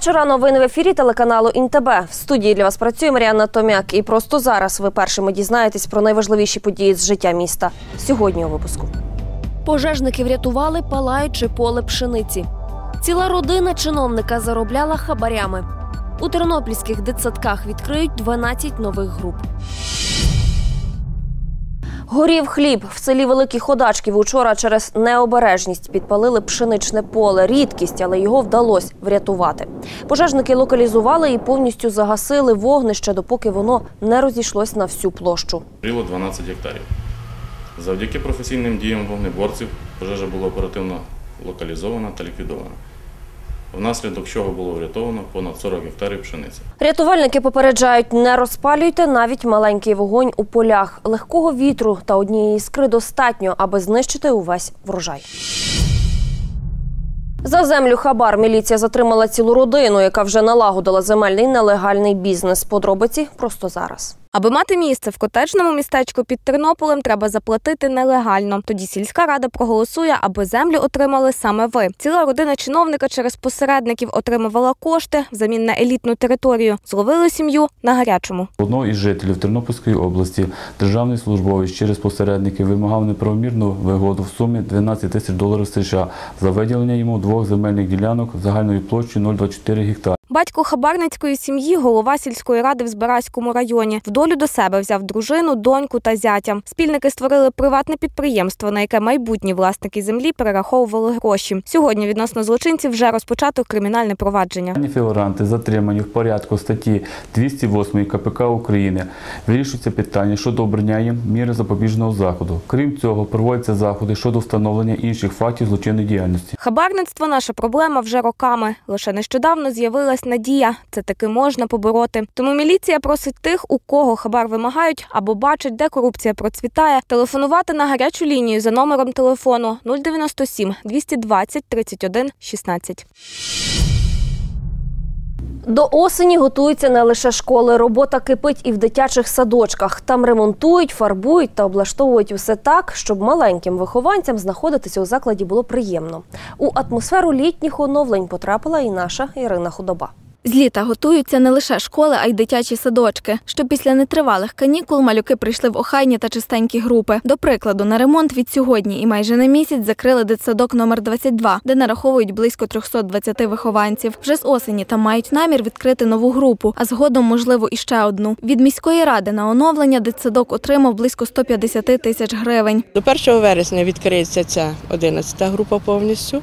Вечора. Новини в ефірі телеканалу Інтеб. В студії для вас працює Маріанна Томяк. І просто зараз ви першими дізнаєтесь про найважливіші події з життя міста. Сьогодні у випуску. Пожежники врятували палаюче поле пшениці. Ціла родина чиновника заробляла хабарями. У тернопільських дитсадках відкриють 12 нових груп. Горів хліб в селі Великі Ходачків учора через необережність підпалили пшеничне поле. Рідкість, але його вдалося врятувати. Пожежники локалізували і повністю загасили вогнище, допоки воно не розійшлось на всю площу. Горіло 12 гектарів. Завдяки професійним діям вогнеборців пожежа була оперативно локалізована та ліквідована. Внаслідок чого було врятовано понад 40 гектарів пшениці. Рятувальники попереджають, не розпалюйте навіть маленький вогонь у полях. Легкого вітру та однієї іскри достатньо, аби знищити увесь врожай. За землю хабар міліція затримала цілу родину, яка вже налагодила земельний нелегальний бізнес. Подробиці просто зараз. Аби мати місце в котеджному містечку під Тернополем, треба заплатити нелегально. Тоді сільська рада проголосує, аби землю отримали саме ви. Ціла родина чиновника через посередників отримувала кошти взамін на елітну територію. Зловили сім'ю на гарячому. Одного із жителів Тернопільської області державний службовець через посередники вимагав неправомірну вигоду в сумі 12 тисяч доларів США за виділення йому двох земельних ділянок загальною площею 0,24 гектар. Батько хабарницької сім'ї, голова сільської ради в Збаразькому районі. В долю до себе взяв дружину, доньку та зятя. Спільники створили приватне підприємство, на яке майбутні власники землі перераховували гроші. Сьогодні відносно злочинців вже розпочато кримінальне провадження. Фігуранти затримані в порядку статті 208 КПК України. Вирішується питання щодо обрання їм міри запобіжного заходу. Крім цього, проводяться заходи щодо встановлення інших фактів злочинної діяльності. Хабарництво наша проблема вже роками. Лише нещодавно з'явилась надія. Це таки можна побороти. Тому міліція просить тих, у кого хабар вимагають або бачать, де корупція процвітає, телефонувати на гарячу лінію за номером телефону 097 220 31 16. До осені готуються не лише школи. Робота кипить і в дитячих садочках. Там ремонтують, фарбують та облаштовують усе так, щоб маленьким вихованцям знаходитися у закладі було приємно. У атмосферу літніх оновлень потрапила і наша Ірина Худоба. З літа готуються не лише школи, а й дитячі садочки. Щоб після нетривалих канікул малюки прийшли в охайні та чистенькі групи. До прикладу, на ремонт від сьогодні і майже на місяць закрили дитсадок номер 22, де нараховують близько 320 вихованців. Вже з осені там мають намір відкрити нову групу, а згодом, можливо, і ще одну. Від міської ради на оновлення дитсадок отримав близько 150 тисяч гривень. До 1 вересня відкриється ця 11 група повністю.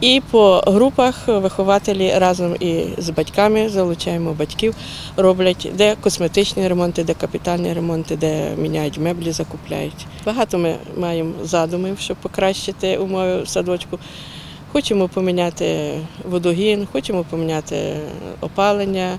І по групах вихователі разом і з батьками залучаємо батьків, роблять де косметичні ремонти, де капітальні ремонти, де міняють меблі, закупляють. Багато ми маємо задумів, щоб покращити умови в садочку. Хочемо поміняти водогін, хочемо поміняти опалення,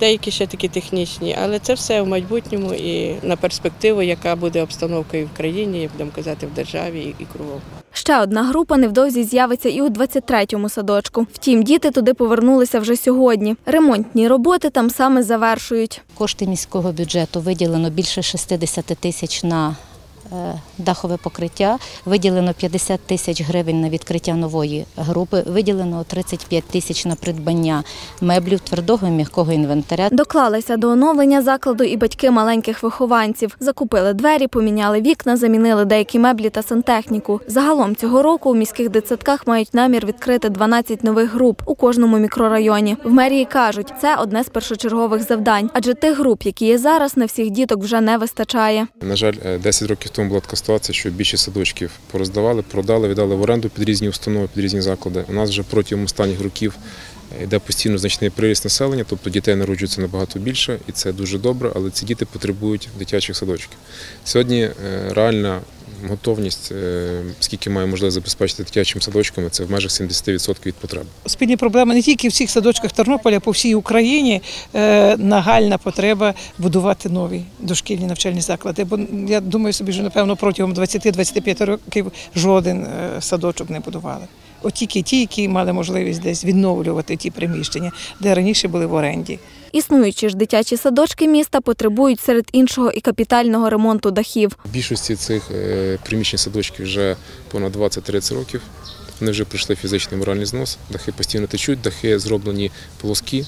деякі ще такі технічні, але це все в майбутньому і на перспективу, яка буде обстановка і в країні, і будемо казати, в державі і- кругом. Ще одна група невдовзі з'явиться і у 23-му садочку. Втім, діти туди повернулися вже сьогодні. Ремонтні роботи там саме завершують. Кошти міського бюджету виділено більше 60 тисяч на дахове покриття, виділено 50 тисяч гривень на відкриття нової групи, виділено 35 тисяч на придбання меблів, твердого і м'якого інвентаря. Доклалися до оновлення закладу і батьки маленьких вихованців. Закупили двері, поміняли вікна, замінили деякі меблі та сантехніку. Загалом цього року у міських дитсадках мають намір відкрити 12 нових груп у кожному мікрорайоні. В мерії кажуть, це одне з першочергових завдань, адже тих груп, які є зараз, на всіх діток вже не вистачає. На жаль, е, 10 років тому була така ситуація, що більшість садочків пороздавали, продали, віддали в оренду під різні установи, під різні заклади. У нас вже протягом останніх років йде постійно значний приріст населення, тобто дітей народжується набагато більше, і це дуже добре, але ці діти потребують дитячих садочків. Сьогодні е, реальна готовність, е, скільки має можливість забезпечити дитячим садочками, це в межах 70% від потреби. спільні проблеми не тільки в всіх садочках Тернополя, по всій Україні е, нагальна потреба будувати нові дошкільні навчальні заклади. Бо я думаю собі, що напевно протягом 20-25 років жоден е, садочок не будували. От тільки ті, які мали можливість десь відновлювати ті приміщення, де раніше були в оренді. Існуючі ж дитячі садочки міста потребують серед іншого і капітального ремонту дахів. В більшості цих е, приміщень садочків вже понад 20-30 років. Вони вже пройшли фізичний моральний знос, дахи постійно течуть, дахи зроблені плоскі.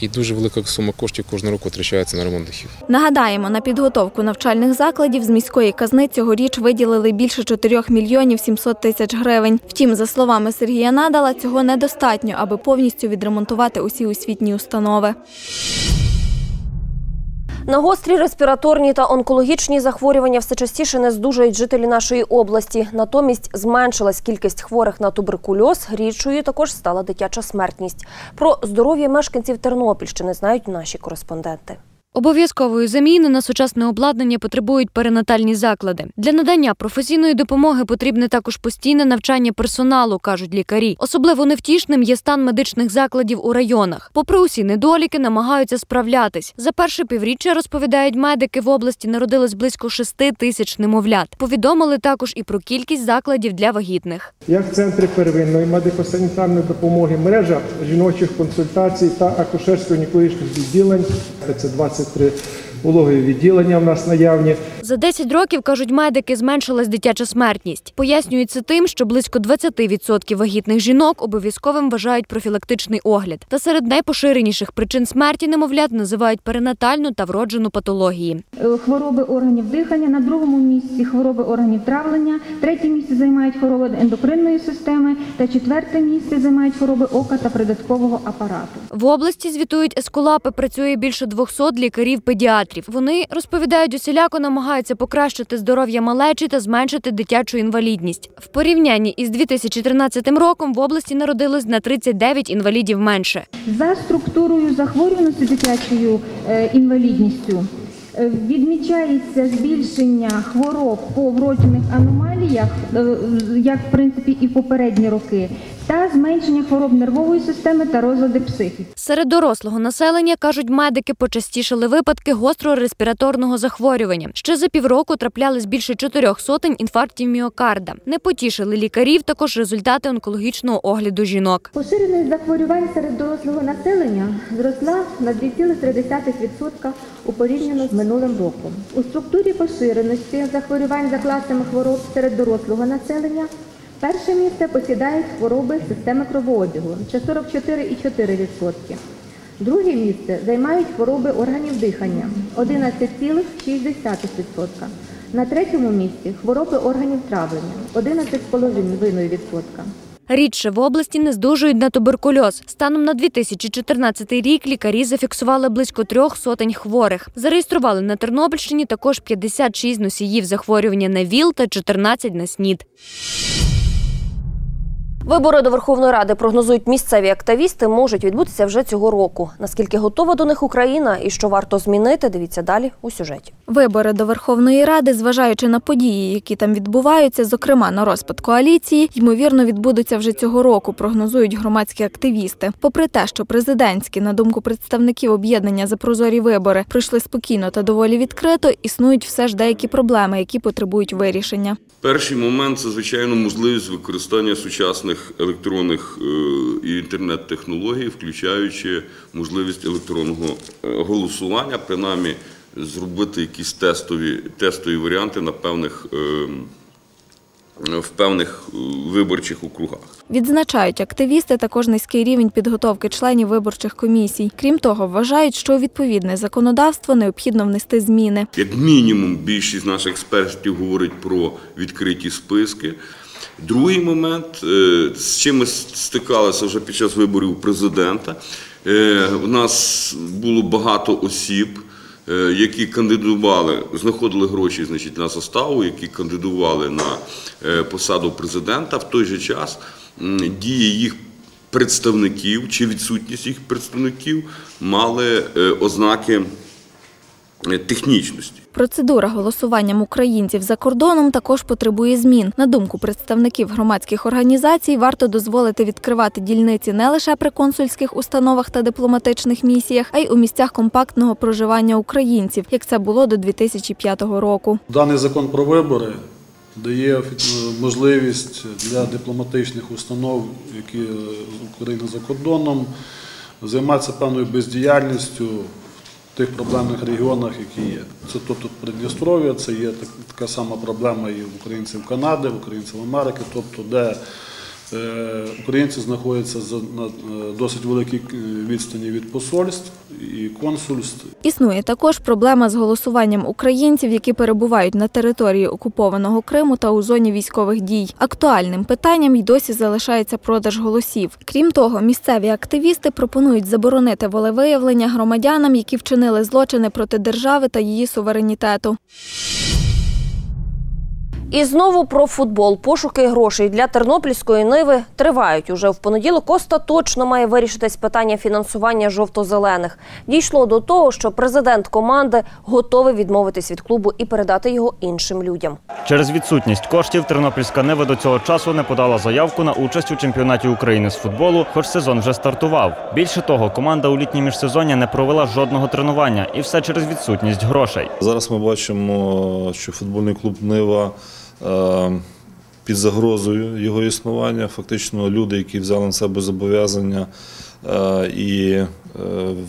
І дуже велика сума коштів кожного року втрачається на ремонт дахів. Нагадаємо, на підготовку навчальних закладів з міської казни цьогоріч виділили більше 4 мільйонів 700 тисяч гривень. Втім, за словами Сергія Надала, цього недостатньо, аби повністю відремонтувати усі освітні установи. На гострі респіраторні та онкологічні захворювання все частіше не здужують жителі нашої області. Натомість зменшилась кількість хворих на туберкульоз. Рідшою також стала дитяча смертність. Про здоров'я мешканців Тернопільщини знають наші кореспонденти. Обов'язкової заміни на сучасне обладнання потребують перинатальні заклади. Для надання професійної допомоги потрібне також постійне навчання персоналу, кажуть лікарі. Особливо невтішним є стан медичних закладів у районах. Попри усі недоліки, намагаються справлятись. За перше півріччя розповідають медики в області народилось близько шести тисяч немовлят. Повідомили також і про кількість закладів для вагітних. як центри первинної медико-санітарної допомоги, мережа жіночих консультацій та акушерсько-гінекологічних відділень. Це 23 пологові відділення в нас наявні. За 10 років, кажуть медики, зменшилась дитяча смертність. Пояснюють це тим, що близько 20% вагітних жінок обов'язковим вважають профілактичний огляд. Та серед найпоширеніших причин смерті немовлят називають перинатальну та вроджену патології. Е, хвороби органів дихання, на другому місці хвороби органів травлення, третє місце займають хвороби ендокринної системи та четверте місце займають хвороби ока та придаткового апарату. В області звітують ескулапи. Працює більше 200 лікарів-педіатрів. Вони розповідають, усіляко намагаються покращити здоров'я малечі та зменшити дитячу інвалідність. В порівнянні із 2013 роком в області народилось на 39 інвалідів менше. За структурою захворюваності дитячою е, інвалідністю відмічається збільшення хвороб по вроджених аномаліях, е, як в принципі і в попередні роки, та зменшення хвороб нервової системи та розлади психіки. Серед дорослого населення, кажуть медики, почастішали випадки гострого респіраторного захворювання. Ще за півроку траплялись більше чотирьох сотень інфарктів міокарда. Не потішили лікарів також результати онкологічного огляду жінок. Поширеність захворювань серед дорослого населення зросла на 2,3% у порівняно з минулим роком. У структурі поширеності захворювань за класами хвороб серед дорослого населення перше місце посідають хвороби системи кровообігу це 44,4%. Друге місце займають хвороби органів дихання 11,6%. На третьому місці хвороби органів травлення 11,5%. Рідше в області не здужують на туберкульоз. Станом на 2014 рік лікарі зафіксували близько трьох сотень хворих. Зареєстрували на Тернопільщині також 56 носіїв захворювання на ВІЛ та 14 на СНІД. Вибори до Верховної Ради прогнозують місцеві активісти, можуть відбутися вже цього року. Наскільки готова до них Україна і що варто змінити, дивіться далі у сюжеті. Вибори до Верховної Ради, зважаючи на події, які там відбуваються, зокрема на розпад коаліції, ймовірно, відбудуться вже цього року, прогнозують громадські активісти. Попри те, що президентські, на думку представників об'єднання за прозорі вибори, пройшли спокійно та доволі відкрито, існують все ж деякі проблеми, які потребують вирішення. Перший момент це звичайно можливість використання сучасних електронних е, і інтернет-технологій, включаючи можливість електронного е, голосування, принаймні зробити якісь тестові, тестові варіанти на певних, е, в певних виборчих округах. Відзначають активісти також низький рівень підготовки членів виборчих комісій. Крім того, вважають, що у відповідне законодавство необхідно внести зміни. Як мінімум, більшість наших експертів говорить про відкриті списки. Другий момент, е, з чим ми стикалися вже під час виборів президента, е, у нас було багато осіб, е, які кандидували, знаходили гроші значить, на заставу, які кандидували на е, посаду президента. В той же час дії їх представників чи відсутність їх представників мали е, ознаки е, технічності. Процедура голосуванням українців за кордоном також потребує змін. На думку представників громадських організацій, варто дозволити відкривати дільниці не лише при консульських установах та дипломатичних місіях, а й у місцях компактного проживання українців, як це було до 2005 року. Даний закон про вибори дає можливість для дипломатичних установ, які е, України за кордоном, займатися певною бездіяльністю тих проблемних регіонах, які є. Це тобто Придністров'я, це є так- така сама проблема і в українців Канади, в українців Америки, тобто де Українці знаходяться на е, досить великій е, відстані від посольств і консульств. Існує також проблема з голосуванням українців, які перебувають на території окупованого Криму та у зоні військових дій. Актуальним питанням й досі залишається продаж голосів. Крім того, місцеві активісти пропонують заборонити волевиявлення громадянам, які вчинили злочини проти держави та її суверенітету. І знову про футбол. Пошуки грошей для тернопільської ниви тривають. Уже в понеділок остаточно має вирішитись питання фінансування жовто-зелених. Дійшло до того, що президент команди готовий відмовитись від клубу і передати його іншим людям. Через відсутність коштів Тернопільська Нева до цього часу не подала заявку на участь у чемпіонаті України з футболу, хоч сезон вже стартував. Більше того, команда у літнє міжсезоння не провела жодного тренування, і все через відсутність грошей. Зараз ми бачимо, що футбольний клуб Нива під загрозою його існування. Фактично, люди, які взяли на себе зобов'язання е, і е,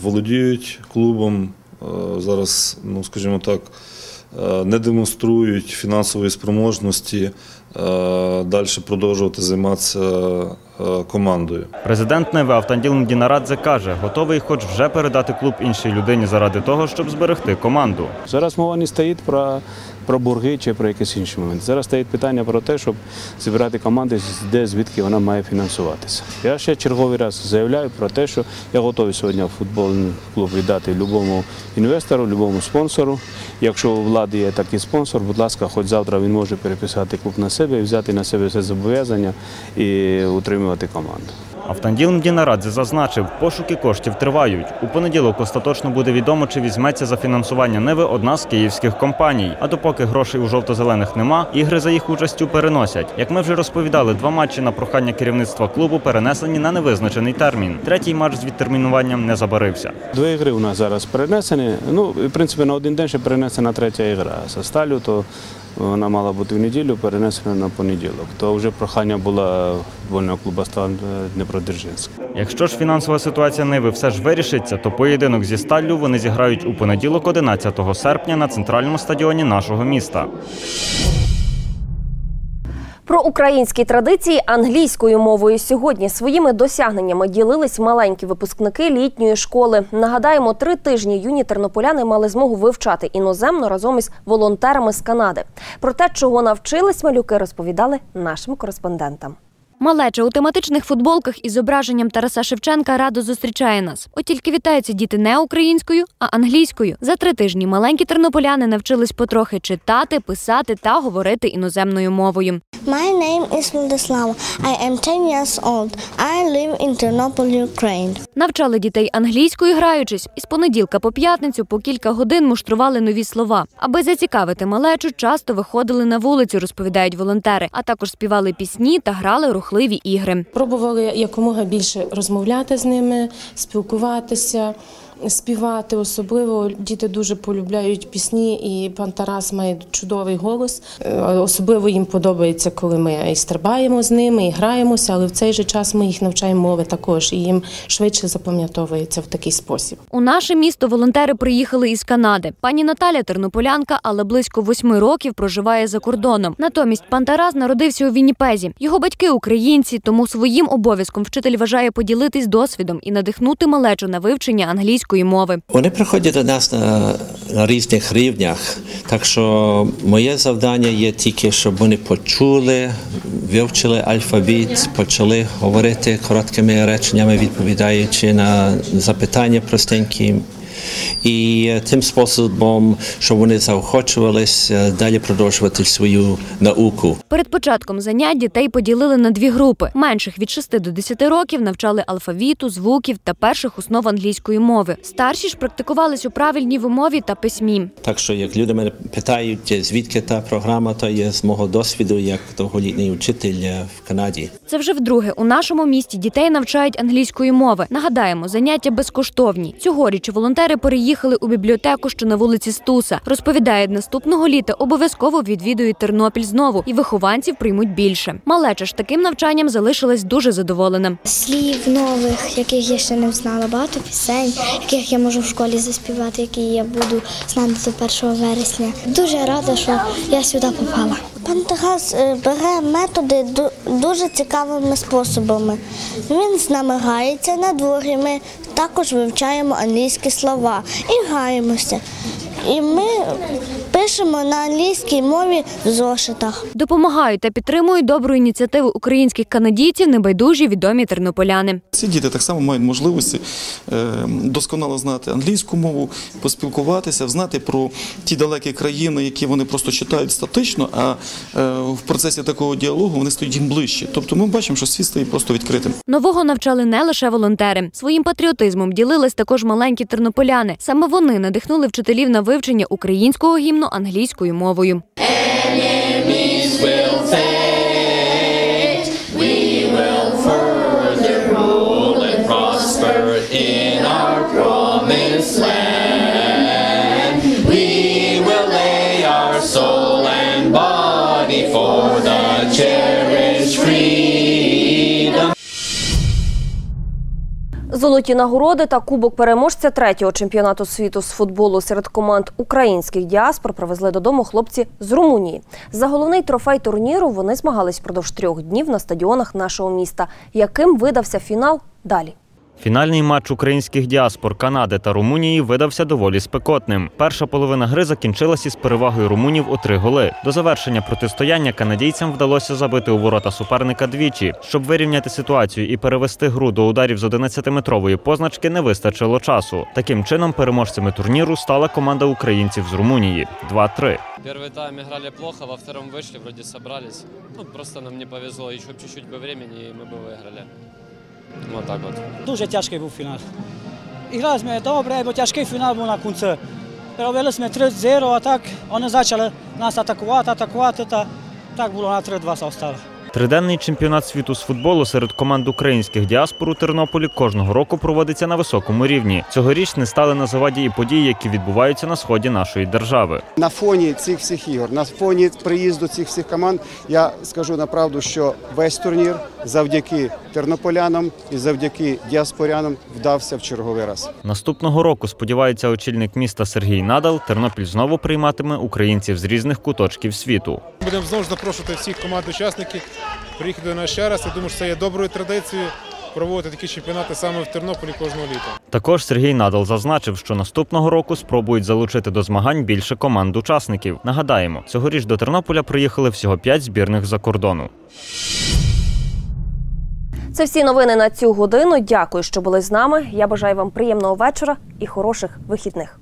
володіють клубом, е, зараз, ну скажімо так, е, не демонструють фінансової спроможності е, далі продовжувати займатися е, командою. Президент Неви Автанділ Мдінарадзе каже, готовий хоч вже передати клуб іншій людині заради того, щоб зберегти команду. Зараз мова не стоїть про, про борги чи про якийсь інший момент. Зараз стоїть питання про те, щоб зібрати команду, де звідки вона має фінансуватися. Я ще черговий раз заявляю про те, що я готовий сьогодні футбольний клуб віддати будь-якому інвестору, будь-якому спонсору. Якщо у влади є такий спонсор, будь ласка, хоч завтра він може переписати клуб на себе і взяти на себе все зобов'язання і утримувати команду. Автанділ Мдінарадзе зазначив, пошуки коштів тривають. У понеділок остаточно буде відомо, чи візьметься за фінансування Неви одна з київських компаній. А допоки грошей у жовто-зелених нема, ігри за їх участю переносять. Як ми вже розповідали, два матчі на прохання керівництва клубу перенесені на невизначений термін. Третій матч з відтермінуванням не забарився. Дві ігри у нас зараз перенесені. Ну, в принципі, на один день ще перенесена третя ігра. Со сталю, то вона мала бути в неділю, перенесена на понеділок. То вже прохання було вольного клубу «Стан» Днепродзержинськ. Якщо ж фінансова ситуація Ниви все ж вирішиться, то поєдинок зі сталлю вони зіграють у понеділок, 11 серпня, на центральному стадіоні нашого міста. Про українські традиції англійською мовою сьогодні своїми досягненнями ділились маленькі випускники літньої школи. Нагадаємо, три тижні юні тернополяни мали змогу вивчати іноземно разом із волонтерами з Канади. Про те, чого навчились малюки, розповідали нашим кореспондентам. Малеча у тематичних футболках із зображенням Тараса Шевченка радо зустрічає нас. От тільки вітаються діти не українською, а англійською. За три тижні маленькі тернополяни навчились потрохи читати, писати та говорити іноземною мовою. My name is Vladislava. I am 10 years old. I live in Ternopil, Ukraine. Навчали дітей англійською граючись, і з понеділка по п'ятницю по кілька годин муштрували нові слова. Аби зацікавити малечу, часто виходили на вулицю, розповідають волонтери, а також співали пісні та грали рухливі ігри. Пробували якомога більше розмовляти з ними, спілкуватися, співати. Особливо діти дуже полюбляють пісні, і пан Тарас має чудовий голос. Е, Особливо їм подобається, коли ми і стрибаємо з ними, і граємося, але в цей же час ми їх навчаємо мови також, і їм швидше запам'ятовується в такий спосіб. У наше місто волонтери приїхали із Канади. Пані Наталя тернополянка, але близько восьми років проживає за кордоном. Натомість пан Тарас народився у Вінніпезі. Його батьки українці, тому своїм обов'язком вчитель вважає поділитись досвідом і надихнути малечу на вивчення англійської мови. Вони приходять до нас на, на різних рівнях, так що моє завдання є тільки, щоб вони почули, вивчили алфавіт, почали говорити короткими реченнями, відповідаючи на запитання простенькі. І тим способом, щоб вони заохочувались е, далі продовжувати свою науку. Перед початком занять дітей поділили на дві групи. Менших від 6 до 10 років навчали алфавіту, звуків та перших основ англійської мови. Старші ж практикувались у правильній вимові та письмі. Так що, як люди мене питають, звідки та програма, то є з мого досвіду як довголітній учитель е, в Канаді. Це вже вдруге у нашому місті дітей навчають англійської мови. Нагадаємо, заняття безкоштовні. Цьогоріч волонтери переїхали у бібліотеку, що на вулиці Стуса. Розповідають, наступного літа обов'язково відвідують Тернопіль знову, і вихованців приймуть більше. Малеча ж таким навчанням залишилась дуже задоволена. Слів нових, яких я ще не знала, багато пісень, яких я можу в школі заспівати, які я буду знати до 1 вересня. Дуже рада, що я сюди попала. Пан Тарас е, бере методи дуже цікавими способами. Він з нами грається на дворі. Ми також вивчаємо англійські слова і граємося. І ми пишемо на англійській мові в зошитах. Допомагають та підтримують добру ініціативу українських канадійців небайдужі відомі тернополяни. Ці діти так само мають можливості е, досконало знати англійську мову, поспілкуватися, знати про ті далекі країни, які вони просто читають статично, а е, в процесі такого діалогу вони стають їм ближче. Тобто ми бачимо, що світ стає просто відкритим. Нового навчали не лише волонтери. Своїм патріотизмом ділились також маленькі тернополяни. Саме вони надихнули вчителів на вивчення українського гімну англійською мовою. Золоті нагороди та кубок переможця третього чемпіонату світу з футболу серед команд українських діаспор привезли додому хлопці з Румунії. За головний трофей турніру вони змагались впродовж трьох днів на стадіонах нашого міста. Яким видався фінал далі? Фінальний матч українських діаспор Канади та Румунії видався доволі спекотним. Перша половина гри закінчилась із перевагою румунів у три голи. До завершення протистояння канадійцям вдалося забити у ворота суперника двічі. Щоб вирівняти ситуацію і перевести гру до ударів з 11-метрової позначки, не вистачило часу. Таким чином, переможцями турніру стала команда українців з Румунії 2-3. Первый тайм играли плохо, во втором вышли, вроде собрались. Ну, просто нам не повезло. Еще чуть-чуть бы времени, и мы бы No tak od. Duže ťažký bol finál. I hrali sme dobre, bo ťažký finál bol na koncu. Robili sme 3-0 a tak, oni začali nás atakovať, atakovať, tak bolo na 3-2 sa ostalo. Триденний чемпіонат світу з футболу серед команд українських діаспор у Тернополі кожного року проводиться на високому рівні. Цьогоріч не стали на заваді і події, які відбуваються на сході нашої держави. На фоні цих всіх ігор, на фоні приїзду цих всіх команд, я скажу направду, що весь турнір завдяки тернополянам і завдяки діаспорянам вдався в черговий раз. Наступного року сподівається очільник міста Сергій Надал. Тернопіль знову прийматиме українців з різних куточків світу. Будемо знову ж запрошувати всіх команд-учасників приїхати до нас ще раз. Я думаю, що це є доброю традицією проводити такі чемпіонати саме в Тернополі кожного літа. Також Сергій Надал зазначив, що наступного року спробують залучити до змагань більше команд учасників. Нагадаємо, цьогоріч до Тернополя приїхали всього п'ять збірних за кордону. Це всі новини на цю годину. Дякую, що були з нами. Я бажаю вам приємного вечора і хороших вихідних.